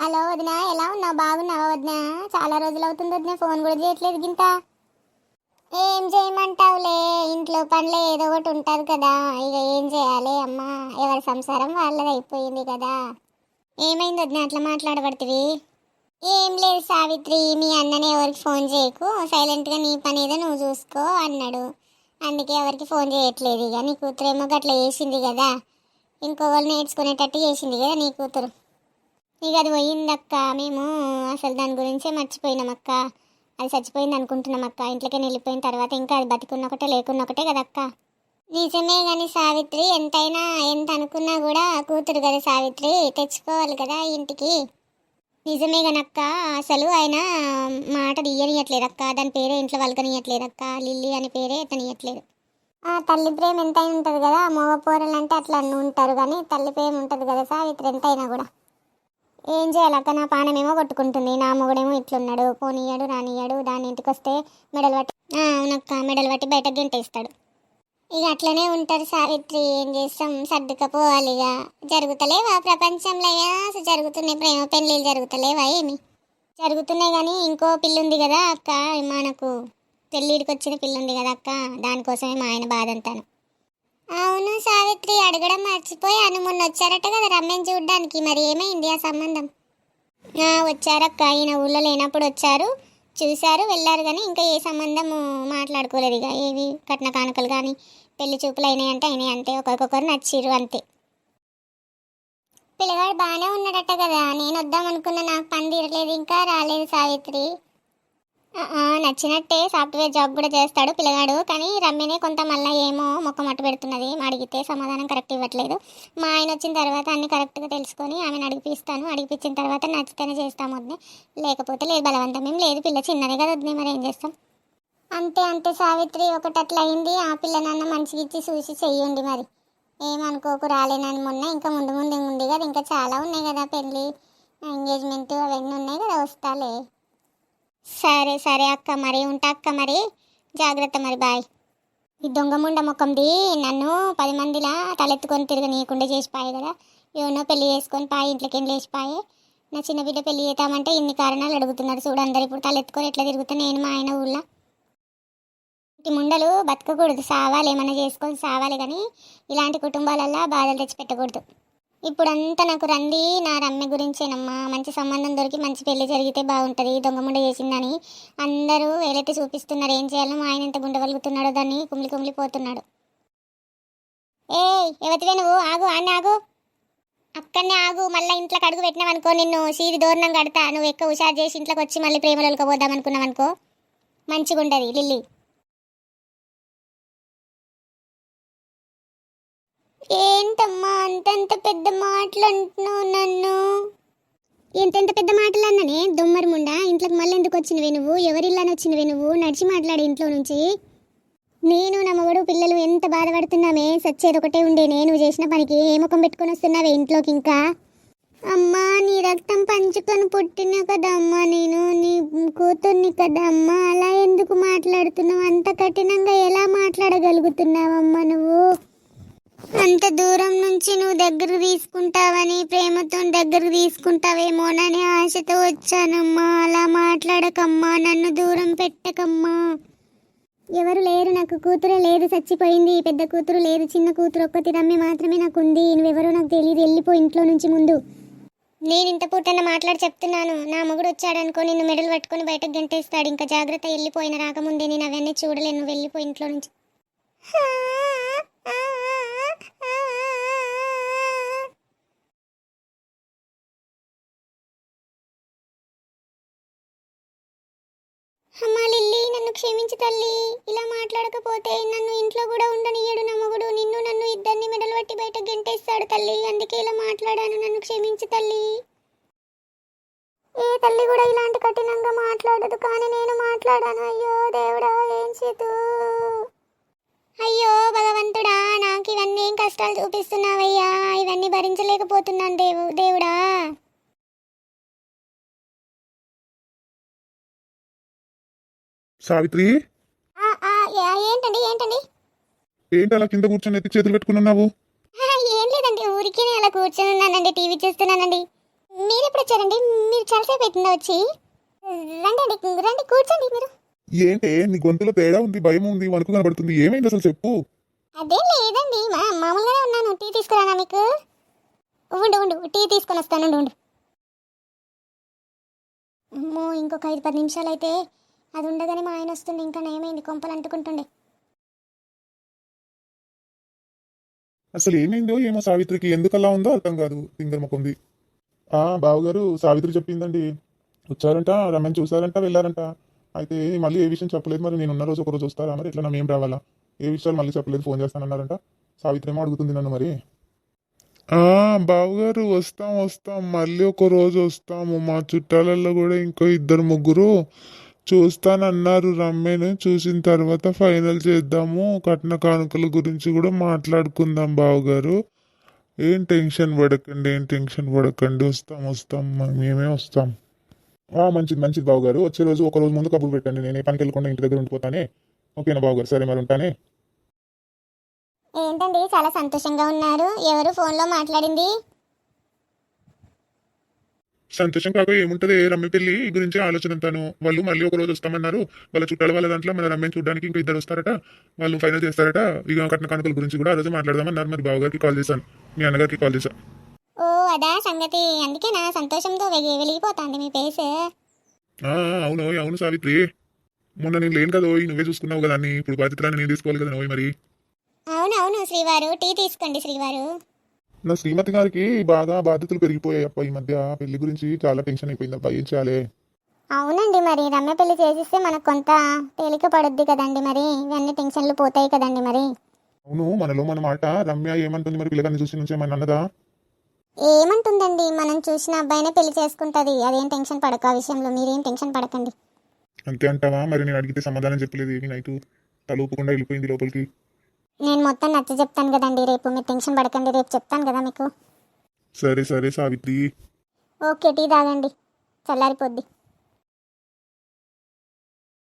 Hello వదిన ఎలా ఉన్నావు? బాగున్నావా వదిన? చాలా రోజులు అవుతుంది వదిన ఫోన్ కూడా చేయట్లేదు గింత. ఏం చేయమంటావులే ఇంట్లో పనులు ఏదో ఒకటి ఉంటుంది కదా. ఇక ఏం చేయాలి అమ్మా? ఎవరి సంసారం వాళ్ళది అయిపోయింది కదా. ఏమైంది వదిన అట్లా మాట్లాడబడుతుంది ఏం లేదు సావిత్రి మీ అన్నని ఎవరికి ఫోన్ చేయకు. సైలెంట్గా నీ పని ఏదో నువ్వు చూసుకో అన్నాడు. అందుకే ఎవరికి ఫోన్ చేయట్లేదు ఇక. నీ కూతురేమో అట్లా చేసింది కదా. ఇంకొకరు నేర్చుకునేటట్టు చేసింది కదా నీ కూతురు. ఇక అది పోయిందక్క మేము. అసలు దాని గురించే మర్చిపోయినామక్క. అది చచ్చిపోయింది అనుకుంటున్నాం అక్క ఇంట్లోకి వెళ్ళిపోయిన తర్వాత ఇంకా అది బతికున్న ఒకటే లేకున్న ఒకటే కదక్క. నిజమే కానీ సావిత్రి ఎంతైనా ఎంత అనుకున్నా కూడా కూతురు కదా సావిత్రి. తెచ్చుకోవాలి కదా ఇంటికి. నిజమే గనక్క. అసలు ఆయన మాట తీయనియట్లేదు అక్క దాని పేరే ఇంట్లో వలకనియట్లేదు అక్క లిల్లీ అని పేరే తనియట్లేదు ఆ తల్లి ప్రేమ ఎంతైనా ఉంటుంది కదా. మగ పోరలు అంటే అట్లా ఉంటారు కానీ తల్లి ప్రేమ ఉంటుంది కదా సావిత్రి ఎంతైనా కూడా. ఏం చేయాలక్క నా పానమేమో కొట్టుకుంటుంది. నా మొగుడేమో ఇట్లున్నాడు. పోనీయాడు రానియాడు దాని ఇంటికి వస్తే మెడలు పట్టి అవునక్క. మెడలు పట్టి బయట గంటేస్తాడు ఇక అట్లనే ఉంటారు సావిత్రి. ఏం చేస్తాం? సర్దుకపోవాలి ఇక జరుగుతలేవా ప్రపంచంలో అసలు జరుగుతున్నాయి ప్రేమ పెళ్ళిళ్ళు జరుగుతలేవా ఏమి? జరుగుతున్నాయి కానీ ఇంకో పిల్లుంది కదా అక్క మనకు. పెళ్ళిడికి వచ్చిన పిల్లుంది కదా అక్క. దానికోసమే మా ఆయన బాధ అంటాను. అవును సావిత్రి అడగడం మర్చిపోయాను. మొన్న వచ్చారట కదా రమ్మని చూడ్డానికి. మరి ఏమైంది ఆ సంబంధం? వచ్చారక్క. ఈయన ఊళ్ళో లేనప్పుడు వచ్చారు. చూశారు వెళ్ళారు కానీ ఇంకా ఏ సంబంధము మాట్లాడుకోలేదు. ఇక ఏవి కట్న కానుకలు కానీ పెళ్ళి చూపులు అయినాయి అంటే అయినాయి అంతే. ఒకరికొకరు నచ్చిర్రు అంతే. పిల్లగాడు బాగానే ఉన్నాడట కదా. నేను వద్దాం అనుకున్న. నాకు పని తీరలేదు. ఇంకా రాలేదు సావిత్రి. నచ్చినట్టే సాఫ్ట్వేర్ జాబ్ కూడా చేస్తాడు పిల్లగాడు కానీ రమ్యనే కొంత మళ్ళీ ఏమో మొక్క మట్టు పెడుతున్నది. అడిగితే సమాధానం కరెక్ట్ ఇవ్వట్లేదు. మా ఆయన వచ్చిన తర్వాత అన్ని కరెక్ట్గా తెలుసుకొని ఆమెను అడిగిపిస్తాను. అడిగిపించిన తర్వాత నచ్చితేనే చేస్తాము వద్దే లేకపోతే లేదు బలవంతం ఏం లేదు. పిల్ల చిన్నదే కదా వద్దే మరి ఏం చేస్తాం? అంతే అంతే సావిత్రి ఒకటి అట్లా అయింది ఆ పిల్లనన్న మంచిగా ఇచ్చి చూసి చెయ్యండి మరి. ఏమనుకోకు రాలేనని మొన్న ఇంకా ముందు ముందు ఉంది కదా. ఇంకా చాలా ఉన్నాయి కదా పెళ్ళి ఎంగేజ్మెంట్ అవన్నీ ఉన్నాయి కదా వస్తాలే. సరే సరే అక్క మరి ఉంటా అక్క మరి. జాగ్రత్త మరి బాయ్. ఈ దొంగ ముండ ముఖంది నన్ను పది మందిలా తలెత్తుకొని తిరగనీయకుండా చేసిపోయాయి కదా. ఎవనో పెళ్ళి చేసుకొని పాయి ఇంట్లోకి ఏం లేచిపోయే. నా చిన్న బిడ్డ పెళ్ళి చేద్దామంటే ఇన్ని కారణాలు అడుగుతున్నారు. చూడు అందరు ఇప్పుడు తలెత్తుకొని ఎట్లా తిరుగుతా నేను మా ఆయన ఊళ్ళో. ఇంటి ముండలు బతకకూడదు సావాలి ఏమైనా చేసుకొని సావాలి కానీ ఇలాంటి కుటుంబాలల్లో బాధలు తెచ్చిపెట్టకూడదు. ఇప్పుడంతా నాకు రండి నా రమ్య గురించేనమ్మా. మంచి సంబంధం దొరికి మంచి పెళ్ళి జరిగితే బాగుంటుంది దొంగ ముండ చేసిందని. అందరూ ఏలైతే చూపిస్తున్నారు ఏం చేయాలో ఆయన ఎంత గుండెవలుగుతున్నాడో దాన్ని కుమిలి కుమిలిపోతున్నాడు ఏ ఎవతివే నువ్వు? ఆగు ఆన్ని ఆగు. అక్కడనే ఆగు మళ్ళీ ఇంట్లోకి అడుగు పెట్టినావనుకో నిన్ను సీది దూరణం కడతా. నువ్వు ఎక్కువ హుషారు చేసి ఇంట్లోకి వచ్చి మళ్ళీ ప్రేమలోకి పోదాం అనుకున్నావనుకో మంచిగా ఉండదు లిల్లీ. ఏంటమ్మా అంతంత పెద్ద మాటలు అంటున్నావు నన్ను? ఎంతెంత పెద్ద మాటలు అన్ననే దొమ్మరి ముండా? ఇంట్లోకి మళ్ళీ ఎందుకు వచ్చినవి నువ్వు? ఎవరిల్లని వచ్చినవి నువ్వు? నడిచి మాట్లాడే ఇంట్లో నుంచి. నేను నమ్మవడు పిల్లలు ఎంత బాధపడుతున్నామే? సచ్చేది ఒకటే ఉండే నేను చేసిన పనికి ఏ ముఖం పెట్టుకొని వస్తున్నావే ఇంట్లోకి ఇంకా? అమ్మా నీ రక్తం పంచుకొని పుట్టిన కదా అమ్మా నేను. నీ కూతుర్ని కదా అమ్మా అలా ఎందుకు మాట్లాడుతున్నావు? అంత కఠినంగా ఎలా మాట్లాడగలుగుతున్నావమ్మా నువ్వు? అంత దూరం నుంచి నువ్వు దగ్గర తీసుకుంటావని ప్రేమతో దగ్గర తీసుకుంటావేమోనని ఆశతో వచ్చానమ్మా. అలా మాట్లాడకమ్మా. నన్ను దూరం పెట్టకమ్మా. ఎవరు లేరు. నాకు కూతురే లేదు. చచ్చిపోయింది. పెద్ద కూతురు లేదు. చిన్న కూతురు ఒక్కటి రమ్మి మాత్రమే నాకు ఉంది నువ్వెవరో నాకు తెలియదు. వెళ్ళిపో ఇంట్లో నుంచి ముందు. నేను ఇంత పూటన్న మాట్లాడి చెప్తున్నాను. నా మొగుడు వచ్చాడనుకో నిన్ను మెడలు పట్టుకొని బయటకు గంటేస్తాడు. ఇంకా జాగ్రత్త వెళ్ళిపోయిన రాకముందే నేను అవన్నీ చూడలేను. వెళ్ళిపోయి వెళ్ళిపో ఇంట్లో నుంచి. నన్ను క్షమించు తల్లి. ఇలా మాట్లాడకపోతే నన్ను ఇంట్లో కూడా ఉండనియ్యడు నమ్మగుడు నిన్ను నన్ను ఇద్దరిని మెడలు పట్టి బయట గెంటేస్తాడు తల్లి. అందుకే ఇలా మాట్లాడాను. నన్ను క్షమించు తల్లి. ఏ తల్లి కూడా ఇలాంటి కఠినంగా మాట్లాడదు. కానీ నేను మాట్లాడాను. అయ్యో దేవుడా ఏం చేతు? అయ్యో భగవంతుడా నాకు ఇవన్నీ ఏం కష్టాలు చూపిస్తున్నావయ్యా. ఇవన్నీ భరించలేకపోతున్నాను దేవు దేవుడా. సావిత్రి? ఆ, ఆ, యా- ఏంటండి ఏంటండి? ఏంటి అలా కింద కూర్చొని ఎత్తి చేతులు పెట్టుకున్నావు ఏం లేదండి ఊరికే అలా కూర్చొని ఉన్నానండి టీవీ చూస్తున్నానండి. మీరు ఎప్పుడు వచ్చారండి? మీరు చాలాసేపు అవుతుందా వచ్చి? రండి రండి కూర్చోండి మీరు. ఏంటే నీ గొంతులో తేడా ఉంది భయం ఉంది వణుకు కనబడుతుంది ఏమైంది అసలు చెప్పు. అదేం లేదండి మా మామూలుగానే ఉన్నాను టీ తీసుకురానా మీకు? ఉండు ఉండు టీ తీసుకొని వస్తాను ఉండు, ఉండు. అమ్మో ఇంకొక ఐదు పది నిమిషాలు అయితే అది ఉండగానే మా ఆయన వస్తుండే ఇంకా నయమైంది కొంపలు అంటుకుంటుండే. అసలు ఏమైందో ఏమో సావిత్రికి ఎందుకలా ఉందో అర్థం కాదు సింగర్ ముఖంది ఆ బావగారు సావిత్రి చెప్పిందండి. వచ్చారంట రమ్మని చూసారంట వెళ్ళారంట. అయితే మళ్ళీ ఏ విషయం చెప్పలేదు మరి నేను ఉన్న రోజు ఒక రోజు వస్తారా మరి? ఎట్లా మేము రావాలా? ఏ విషయాలు మళ్ళీ చెప్పలేదు ఫోన్ చేస్తానన్నారంట. సావిత్రి ఏమో అడుగుతుంది నన్ను మరి. ఆ బావగారు వస్తాం వస్తాం మళ్ళీ ఒక రోజు వస్తాము. మా చుట్టాలలో కూడా ఇంకో ఇద్దరు ముగ్గురు. చూస్తానన్నారు రమ్మేను చూసిన తర్వాత ఫైనల్ చేద్దాము. కట్న కానుకల గురించి కూడా మాట్లాడుకుందాం బావగారు. ఏం టెన్షన్ పడకండి ఏం టెన్షన్ పడకండి. వస్తాం వస్తాం మేమే వస్తాం. మంచిది మంచిది బావగారు. వచ్చే రోజు ఒక రోజు ముందు కబురు పెట్టండి. నేను ఏ పనికి వెళ్ళకుండా ఇంటి దగ్గర ఉండిపోతానే. ఓకేనా బావగారు? సరే మరి ఉంటానే. ఏంటండి? చాలా సంతోషంగా ఉన్నారు. ఎవరు ఫోన్లో మాట్లాడింది? సంతోషం కాక ఏముంటది? రమ్మి పెళ్ళి గురించి ఆలోచన అంతాను వాళ్ళు మళ్ళీ ఒక రోజు వస్తామన్నారు. వాళ్ళ చుట్టాల వాళ్ళ దాంట్లో మన రమ్మిని చూడడానికి ఇంకా ఇద్దరు వస్తారట. వాళ్ళు ఫైనల్ చేస్తారట. ఇక కట్న కానుకల గురించి కూడా ఆ రోజు మాట్లాడదామన్నారు. మరి బావగారికి కాల్ చేశాను. మీ అన్నగారికి కాల్ చేశాను. ఓ అదా సంగతి. అందుకే నా సంతోషంతో వెలిగి వెలిగిపోతాంది మీ ఫేస్ ఆ, అవును అవును సావిత్రి. మొన్న నేను లేను కదా ఓయ్ నువ్వే చూసుకున్నావు కదా అన్ని. ఇప్పుడు బాధ్యతలను నేను తీసుకోవాలి కదా ఓయ్ మరి. అవును అవును శ్రీవారు. టీ తీసుకోండి శ్రీవారు. నా శ్రీమతి గారికి బాగా బాధ్యతలు పెరిగిపోయాయి అప్ప ఈ మధ్య. పెళ్ళి గురించి చాలా టెన్షన్ అయిపోయింది అబ్బా ఏం చేయాలి? అవునండి మరి. రమ్య పెళ్ళి చేసిస్తే మనకు కొంత తేలిక పడుద్ది కదండి మరి. ఇవన్నీ టెన్షన్లు పోతాయి కదండి మరి. అవును మనలో మన మాట. రమ్య ఏమంటుంది మరి పిల్లగాన్ని చూసి నుంచి ఏమన్నా అన్నదా? ఏమంటుందండి? మనం చూసిన అబ్బాయినే పెళ్ళి చేసుకుంటది. అదేం టెన్షన్ పడక ఆ విషయంలో. మీరేం టెన్షన్ పడకండి. అంతే అంటావా? మరి నేను అడిగితే సమాధానం చెప్పలేదు ఏమి నైట్. తల ఊపకుండా వెళ్ళిపోయింది లోపలికి. నేను మొత్తం నచ్చ చెప్తాను కదండి. రేపు మీరు టెన్షన్ పడకండి. రేపు చెప్తాను కదా మీకు. సరే సరే సావిత్రి. ఓకే టీ తాగండి. చల్లారిపోద్ది.